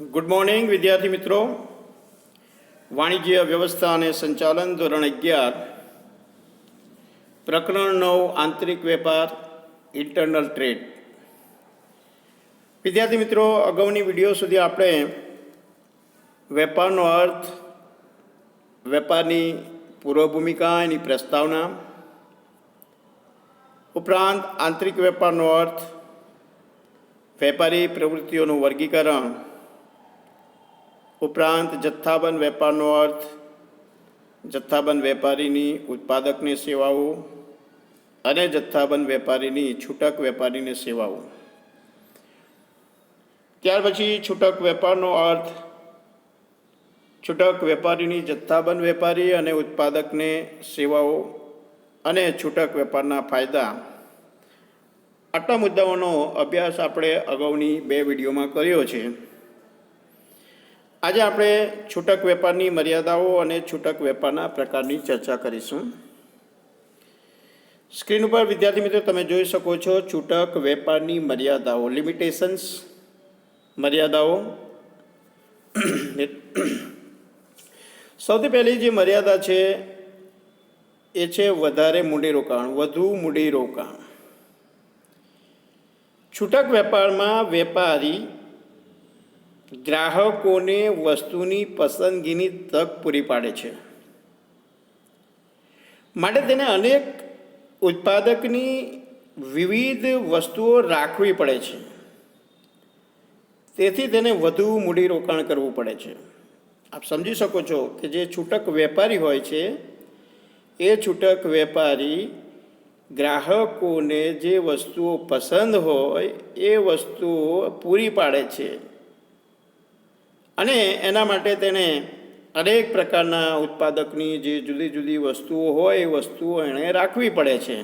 Good morning વિદ્યાર્થી મિત્રો. વાણિજ્ય વ્યવસ્થા અને સંચાલન ધોરણ અગિયાર. પ્રકરણ નવ, આંતરિક વેપાર ઇન્ટરનલ ટ્રેડ વિદ્યાર્થી મિત્રો, અગાઉની વીડિયો સુધી આપણે વેપારનો અર્થ, વેપારની પૂર્વ ભૂમિકા એની પ્રસ્તાવના, ઉપરાંત આંતરિક વેપારનો અર્થ, વેપારી પ્રવૃત્તિઓનું વર્ગીકરણ ઉપરાંત જથ્થાબંધ વેપારનો અર્થ, જથ્થાબંધ વેપારીની ઉત્પાદકની સેવાઓ અને જથ્થાબંધ વેપારીની છૂટક વેપારીની સેવાઓ. ત્યાર પછી છૂટક વેપારનો અર્થ, છૂટક વેપારીની જથ્થાબંધ વેપારી અને ઉત્પાદકને સેવાઓ અને છૂટક વેપારના ફાયદા. આટલા મુદ્દાઓનો અભ્યાસ આપણે અગાઉની બે વિડીયોમાં કર્યો છે. આજે આપણે છૂટક વેપારની મર્યાદાઓ અને છૂટક વેપારના પ્રકારની ચર્ચા કરીશું. સ્ક્રીન ઉપર વિદ્યાર્થી મિત્રો તમે જોઈ શકો છો છૂટક વેપારની મર્યાદાઓ, લિમિટેશન્સ મર્યાદાઓ. સૌથી પહેલી જે મર્યાદા છે એ છે વધારે મૂડીરોકાણ વધુ મૂડીરોકાણ છૂટક વેપારમાં વેપારી ગ્રાહકોને વસ્તુની પસંદગીની તક પૂરી પાડે છે. માટે તેને અનેક ઉત્પાદકની વિવિધ વસ્તુઓ રાખવી પડે છે. તેથી તેને વધુ મૂડીરોકાણ કરવું પડે છે. આપ સમજી શકો છો કે જે છૂટક વેપારી હોય છે, એ છૂટક વેપારી ગ્રાહકોને જે વસ્તુઓ પસંદ હોય, એ વસ્તુઓ પૂરી પાડે છે. અને એના માટે તેણે અનેક પ્રકારના ઉત્પાદકની જે જુદી જુદી વસ્તુઓ હોય એ વસ્તુઓ એણે રાખવી પડે છે.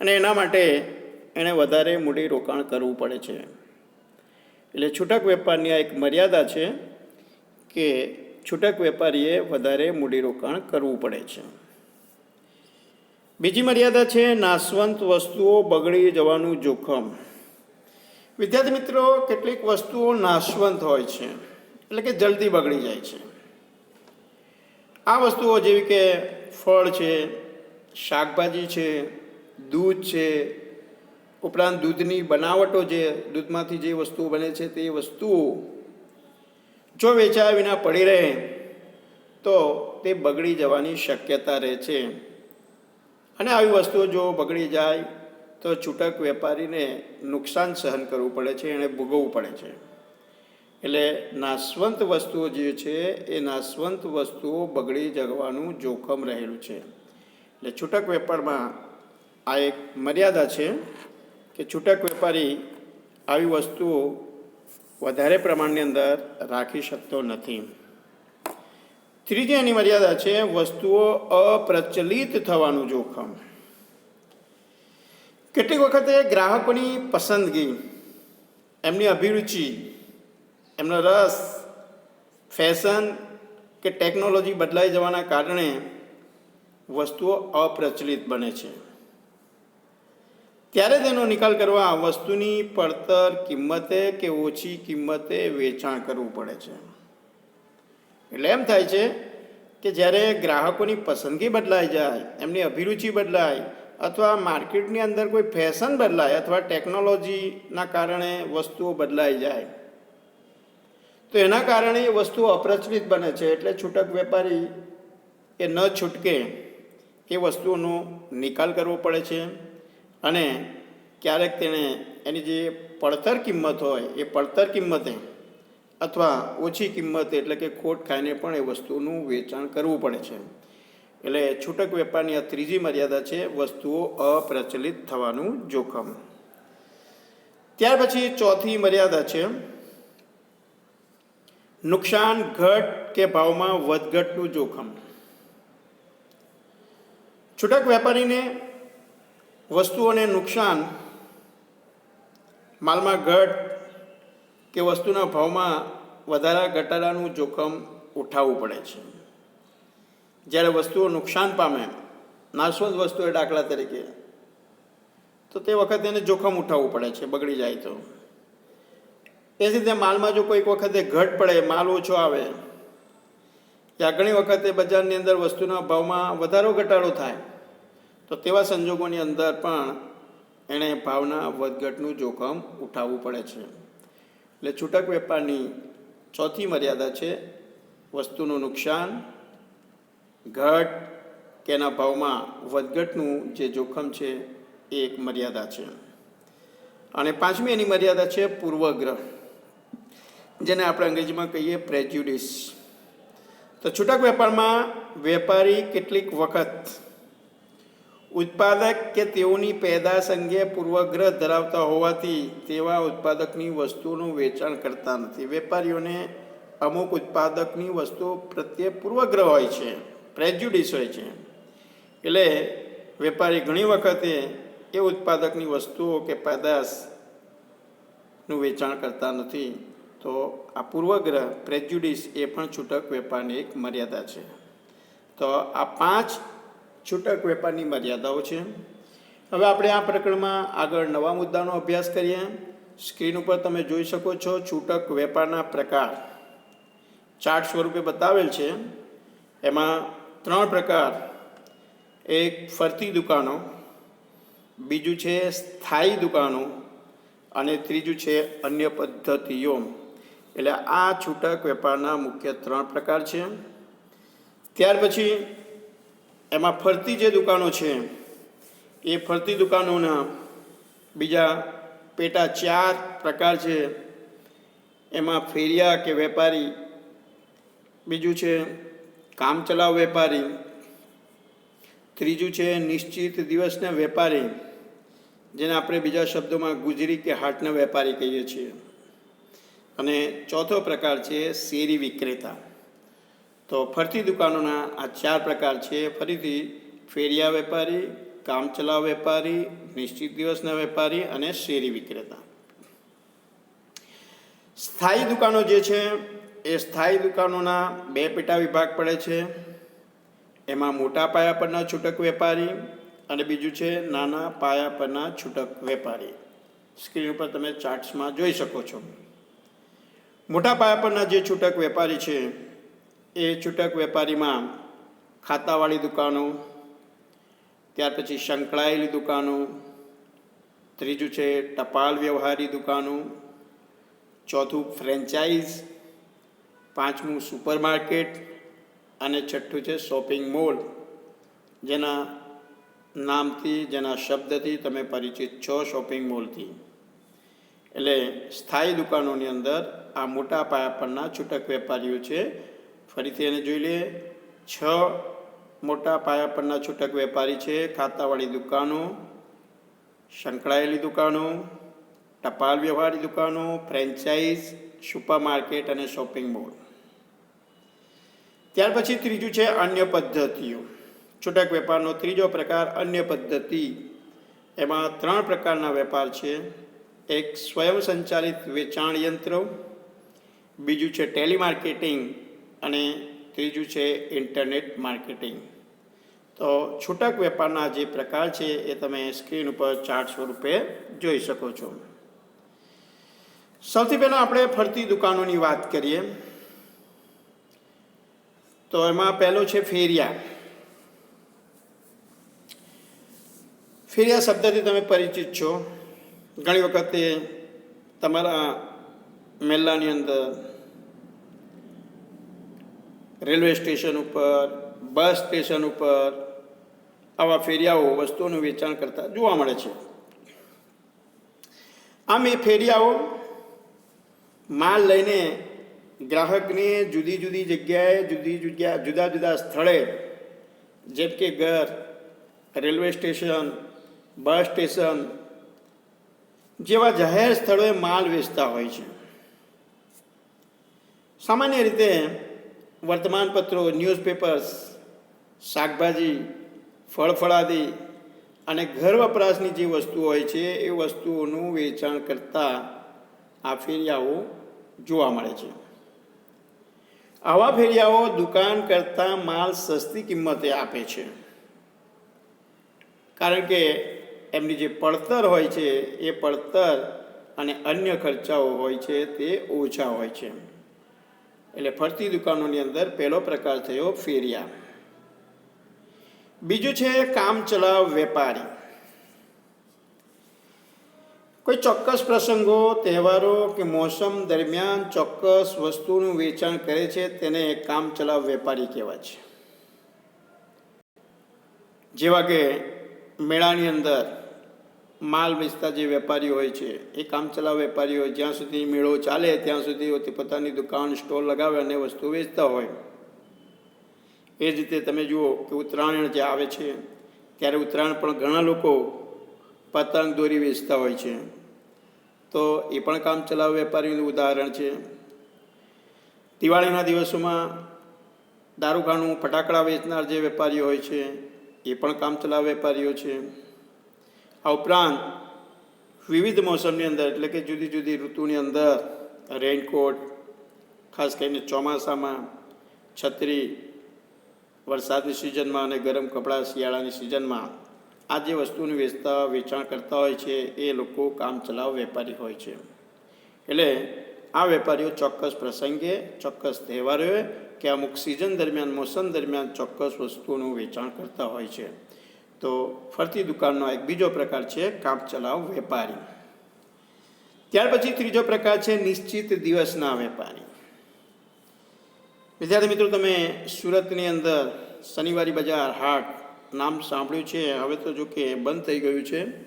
અને એના માટે એણે વધારે મૂડી રોકાણ કરવું પડે છે. એટલે છૂટક વેપારની આ એક મર્યાદા છે કે છૂટક વેપારીએ વધારે મૂડીરોકાણ કરવું પડે છે. બીજી મર્યાદા છે નાશવંત વસ્તુઓ બગડી જવાનું જોખમ. વિદ્યાર્થી મિત્રો, કેટલીક વસ્તુઓ નાશવંત હોય છે, એટલે કે જલ્દી બગડી જાય છે. આ વસ્તુઓ જેવી કે ફળ છે, શાકભાજી છે, દૂધ છે, ઉપરાંત દૂધની બનાવટો જે દૂધમાંથી જે વસ્તુઓ બને છે તે વસ્તુઓ જો વેચાયા વિના પડી રહે, તો તે બગડી જવાની શક્યતા રહે છે. અને આવી વસ્તુઓ જો બગડી જાય તો છૂટક વેપારીને નુકસાન સહન કરવું પડે છે, એણે ભોગવવું પડે છે. એટલે નાશવંત વસ્તુઓ જે છે, એ નાશવંત વસ્તુઓ બગડી જવાનું જોખમ રહેલું છે. એટલે છૂટક વેપારમાં આ એક મર્યાદા છે કે છૂટક વેપારી આવી વસ્તુઓ વધારે પ્રમાણની અંદર રાખી શકતો નથી. ત્રીજી એની મર્યાદા છે, વસ્તુઓ અપ્રચલિત થવાનું જોખમ. કેટલીક વખતે ગ્રાહકોની પસંદગી, એમની અભિરુચિ, એમનો રસ, ફેશન કે ટેકનોલોજી બદલાઈ જવાના કારણે વસ્તુઓ અપ્રચલિત બને છે. ત્યારે તેનો નિકાલ કરવા વસ્તુની પડતર કિંમતે કે ઓછી કિંમતે વેચાણ કરવું પડે છે. એટલે એમ થાય છે કે જ્યારે ગ્રાહકોની પસંદગી બદલાઈ જાય, એમની અભિરુચિ બદલાય અથવા માર્કેટની અંદર કોઈ ફેશન બદલાય અથવા ટેકનોલોજીના કારણે વસ્તુઓ બદલાઈ જાય, તો એના કારણે એ વસ્તુઓ અપ્રચલિત બને છે. એટલે છૂટક વેપારી એ ન છૂટકે એ વસ્તુઓનો નિકાલ કરવો પડે છે અને ક્યારેક તેણે એની જે પડતર કિંમત હોય, એ પડતર કિંમતે અથવા ઓછી કિંમતે એટલે કે ખોટ ખાઈને પણ એ વસ્તુનું વેચાણ કરવું પડે છે. એટલે છૂટક વેપારની આ ત્રીજી મર્યાદા છે, વસ્તુઓ અપ્રચલિત થવાનું જોખમ. ત્યાર પછી ચોથી મર્યાદા છે, નુકસાન ઘટ કે ભાવમાં વધઘટનું જોખમ. છૂટક વેપારીને વસ્તુઓને નુકસાન, માલમાં ઘટ કે વસ્તુના ભાવમાં વધારા ઘટાડાનું જોખમ ઉઠાવવું પડે છે. જ્યારે વસ્તુઓ નુકસાન પામે નાશવંત વસ્તુઓ દાખલા તરીકે, તો તે વખતે એને જોખમ ઉઠાવવું પડે છે, બગડી જાય તો. એ જ રીતે માલમાં જો કોઈક વખતે ઘટ પડે, માલ ઓછો આવે, યા ઘણી વખતે બજારની અંદર વસ્તુના ભાવમાં વધારો, ઘટાડો થાય, તો તેવા સંજોગોની અંદર પણ એણે ભાવના વધઘટનું જોખમ ઉઠાવવું પડે છે. એટલે છૂટક વેપારની ચોથી મર્યાદા છે વસ્તુનું નુકસાન ઘટ, કે એના ભાવમાં વધઘટનું જે જોખમ છે, એ એક મર્યાદા છે. અને પાંચમી એની મર્યાદા છે પૂર્વગ્રહ, જેને આપણે અંગ્રેજીમાં કહીએ પ્રેજ્યુડિસ તો છૂટક વેપારમાં વેપારી કેટલીક વખત ઉત્પાદક કે તેઓની પેદાશ અંગે પૂર્વગ્રહ ધરાવતા હોવાથી તેવા ઉત્પાદકની વસ્તુઓનું વેચાણ કરતા નથી. વેપારીઓને અમુક ઉત્પાદકની વસ્તુઓ પ્રત્યે પૂર્વગ્રહ હોય છે. પ્રેજ્યુડિસ હોય છે. એટલે વેપારી ઘણી વખતે એ ઉત્પાદકની વસ્તુઓ કે પેદાશનું વેચાણ કરતા નથી, તો આ પૂર્વગ્રહ પ્રેજ્યુડિસ એ પણ છૂટક વેપારની એક મર્યાદા છે. તો આ પાંચ છૂટક વેપારની મર્યાદાઓ છે. હવે આપણે આ પ્રકરણમાં આગળ નવા મુદ્દાનો અભ્યાસ કરીએ. સ્ક્રીન ઉપર તમે જોઈ શકો છો છૂટક વેપારના પ્રકાર. ચાર્ટ સ્વરૂપે બતાવેલ છે. એમાં ત્રણ પ્રકાર. એક ફરતી દુકાનો, બીજું છે સ્થાયી દુકાનો અને ત્રીજું છે અન્ય પદ્ધતિઓ. એટલે આ છૂટક વેપારના મુખ્ય ત્રણ પ્રકાર છે. ત્યાર પછી એમાં ફરતી જે દુકાનો છે, એ ફરતી દુકાનોના બીજા પેટા ચાર પ્રકાર છે. એમાં ફેરિયા કે વેપારી, બીજું છે કામચલાઉ વેપારી. ત્રીજું છે નિશ્ચિત દિવસના વેપારી, જેને આપણે બીજા શબ્દોમાં ગુજરી કે હાટના વેપારી કહીએ છીએ. અને ચોથો પ્રકાર છે શેરી વિક્રેતા. તો ફરતી દુકાનોના આ ચાર પ્રકાર છે. ફરીથી ફેરિયા વેપારી કામચલાઉ વેપારી, નિશ્ચિત દિવસના વેપારી અને શેરી વિક્રેતા. સ્થાયી દુકાનો જે છે એ સ્થાયી દુકાનોના બે પેટા વિભાગ પડે છે. એમાં મોટા પાયા પરના છૂટક વેપારી અને બીજું છે નાના પાયા પરના છૂટક વેપારી. સ્ક્રીન ઉપર તમે ચાર્ટ્સમાં જોઈ શકો છો. મોટા પાયા પરના જે છૂટક વેપારી છે, એ છૂટક વેપારીમાં ખાતાવાળી દુકાનો, ત્યાર પછી સંકળાયેલી દુકાનો, ત્રીજું છે ટપાલ વ્યવહારી દુકાનો, ચોથું ફ્રેન્ચાઇઝ પાંચમું સુપરમાર્કેટ અને છઠ્ઠું છે શોપિંગ મોલ. જેના નામથી, જેના શબ્દથી તમે પરિચિત છો શોપિંગ મોલથી. એટલે સ્થાયી દુકાનોની અંદર આ મોટા પાયા પરના છૂટક વેપારીઓ છે. ફરીથી એને જોઈ લઈએ. છ મોટા પાયા પરના છૂટક વેપારી છે. ખાતાવાળી દુકાનો, સંકળાયેલી દુકાનો, ટપાલ વ્યવહારી દુકાનો, ફ્રેન્ચાઇઝ સુપર માર્કેટ અને શોપિંગ મોલ. ત્યાર પછી ત્રીજું છે અન્ય પદ્ધતિઓ. છૂટક વેપારનો ત્રીજો પ્રકાર અન્ય પદ્ધતિ. એમાં ત્રણ પ્રકારના વેપાર છે. એક સ્વયં સંચાલિત વેચાણ યંત્ર, બીજું છે ટેલિમાર્કેટિંગ અને ત્રીજું છે ઇન્ટરનેટ માર્કેટિંગ. તો છૂટક વેપારના જે પ્રકાર છે એ તમે સ્ક્રીન ઉપર ચાર્ટ સ્વરૂપે જોઈ શકો છો. સૌથી પહેલાં આપણે ફરતી દુકાનોની વાત કરીએ. તો એમાં પહેલો છે ફેરિયા. ફેરિયા શબ્દથી તમે પરિચિત છો. ઘણી વખતે તમારા મેલ્લાની અંદર રેલવે સ્ટેશન ઉપર, બસ સ્ટેશન ઉપર આવા ફેરિયાઓ વસ્તુઓનું વેચાણ કરતા જોવા મળે છે. આમ એ ફેરિયાઓ માલ લઈને ગ્રાહકને જુદી જુદી જગ્યાએ જુદી જગ્યા જુદા જુદા સ્થળે, જેમ કે ઘર, રેલવે સ્ટેશન, બસ સ્ટેશન, જેવા જાહેર સ્થળોએ માલ વેચતા હોય છે. સામાન્ય રીતે વર્તમાનપત્રો, ન્યૂઝપેપર્સ, શાકભાજી, ફળફળાદી અને ઘર વપરાશની જે વસ્તુઓ હોય છે, એ વસ્તુઓનું વેચાણ કરતા આ ફેરિયાઓ જોવા મળે છે. આવા ફેરિયાઓ દુકાન કરતાં માલ સસ્તી કિંમતે આપે છે. કારણ કે એમની જે પડતર હોય છે, એ પડતર અને અન્ય ખર્ચાઓ હોય છે, તે ઓછા હોય છે. એટલે ફરતી દુકાનોની અંદર પહેલો પ્રકાર થયો ફેરિયા. બીજું છે કામચલાવ વેપારી. કોઈ ચોક્કસ પ્રસંગો, તહેવારો કે મોસમ દરમિયાન ચોક્કસ વસ્તુનું વેચાણ કરે છે, તેને કામચલાવ વેપારી કહેવાય છે. જેવા કે મેળાની અંદર માલ વેચતા જે વેપારીઓ હોય છે, એ કામચલાઉ વેપારી હોય, જ્યાં સુધી મેળો ચાલે, ત્યાં સુધી તે પોતાની દુકાન, સ્ટોલ લગાવે અને વસ્તુ વેચતા હોય. એ જ રીતે તમે જુઓ કે ઉત્તરાયણ જે આવે છે, ત્યારે ઉત્તરાયણ પણ ઘણા લોકો પતંગ દોરી વેચતા હોય છે. તો એ પણ કામ ચલાવ વેપારીનું ઉદાહરણ છે. દિવાળીના દિવસોમાં દારૂખાનું ફટાકડા વેચનાર જે વેપારીઓ હોય છે, એ પણ કામ ચલાવ વેપારીઓ છે. આ ઉપરાંત વિવિધ મોસમની અંદર, એટલે કે જુદી જુદી ઋતુની અંદર રેઇનકોટ ખાસ કરીને ચોમાસામાં, છત્રી, વરસાદની સિઝનમાં અને ગરમ કપડાં, શિયાળાની સિઝનમાં આ જે વસ્તુનું વેચતા વેચાણ કરતા હોય છે, એ લોકો કામ ચલાવ વેપારી હોય છે. એટલે આ વેપારીઓ ચોક્કસ પ્રસંગે, ચોક્કસ તહેવારોએ કે અમુક સિઝન દરમિયાન, મોસમ દરમિયાન ચોક્કસ વસ્તુઓનું વેચાણ કરતા હોય છે. તો ફરતી દુકાનનો એક બીજો પ્રકાર છે, કામ ચલાવ વેપારી. ત્યાર પછી ત્રીજો પ્રકાર છે, નિશ્ચિત દિવસના વેપારી. વિદ્યાર્થી મિત્રો, તમે સુરતની અંદર શનિવારી બજાર, હાટ નામ સાંભળ્યું છે. હવે તો જો કે બંધ થઈ ગયું છે.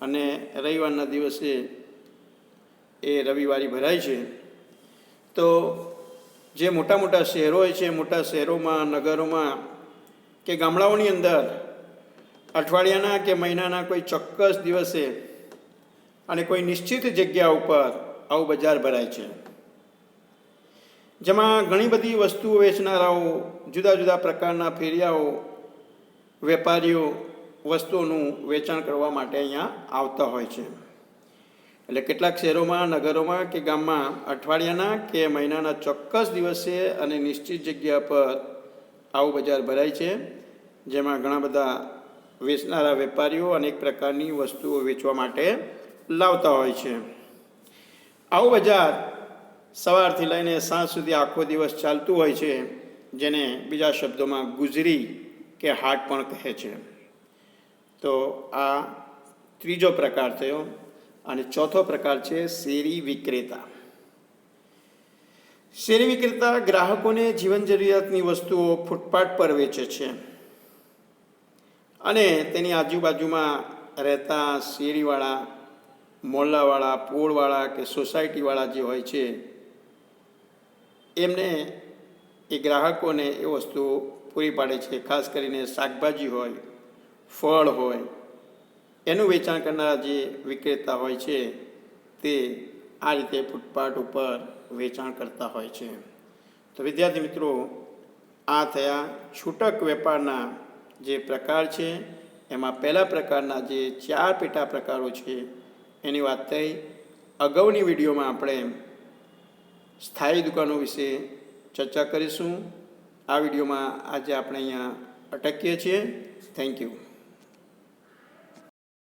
અને રવિવારના દિવસે એ રવિવારી ભરાય છે. તો જે મોટા મોટા શહેરો હોય છે, મોટા શહેરોમાં, નગરોમાં કે ગામડાઓની અંદર અઠવાડિયાના કે મહિનાના કોઈ ચોક્કસ દિવસે અને કોઈ નિશ્ચિત જગ્યા ઉપર આવું બજાર ભરાય છે. જેમાં ઘણી બધી વસ્તુઓ વેચનારાઓ, જુદા જુદા પ્રકારના ફેરિયાઓ વેપારીઓ વસ્તુઓનું વેચાણ કરવા માટે અહીંયા આવતા હોય છે. એટલે કેટલાક શહેરોમાં, નગરોમાં કે ગામમાં અઠવાડિયાના કે મહિનાના ચોક્કસ દિવસે અને નિશ્ચિત જગ્યા પર આવું બજાર ભરાય છે, જેમાં ઘણા બધા વેચનારા વેપારીઓ અનેક પ્રકારની વસ્તુઓ વેચવા માટે લાવતા હોય છે. આવું બજાર સવારથી લઈને સાંજ સુધી આખો દિવસ ચાલતું હોય છે, જેને બીજા શબ્દોમાં ગુજરી કે હાર્ટ પણ કહે છે તો આ ત્રીજો પ્રકાર થયો અને ચોથો પ્રકાર છે શેરી વિક્રેતા. શેરી વિક્રેતા ગ્રાહકોને જીવન જરૂરિયાતની વસ્તુઓ ફૂટપાથ પર વેચે છે. અને તેની આજુબાજુમાં રહેતા શેરીવાળા, મોલ્લાવાળા, પોળવાળા કે સોસાયટીવાળા જે હોય છે, એમને એ ગ્રાહકોને એ વસ્તુ પૂરી પાડે છે. ખાસ કરીને શાકભાજી હોય, ફળ હોય, એનું વેચાણ કરનારા જે વિક્રેતા હોય છે, તે આ રીતે ફૂટપાથ ઉપર વેચાણ કરતા હોય છે. તો વિદ્યાર્થી મિત્રો, આ થયા છૂટક વેપારના જે પ્રકાર છે, એમાં પહેલા પ્રકારના જે ચાર પેટા પ્રકારો છે, એની વાત થઈ. અગાઉની વિડીયોમાં આપણે સ્થાયી દુકાનો વિશે ચર્ચા કરીશું. આ વિડીયોમાં આજે આપણે અહીંયા અટકીએ છીએ. Thank you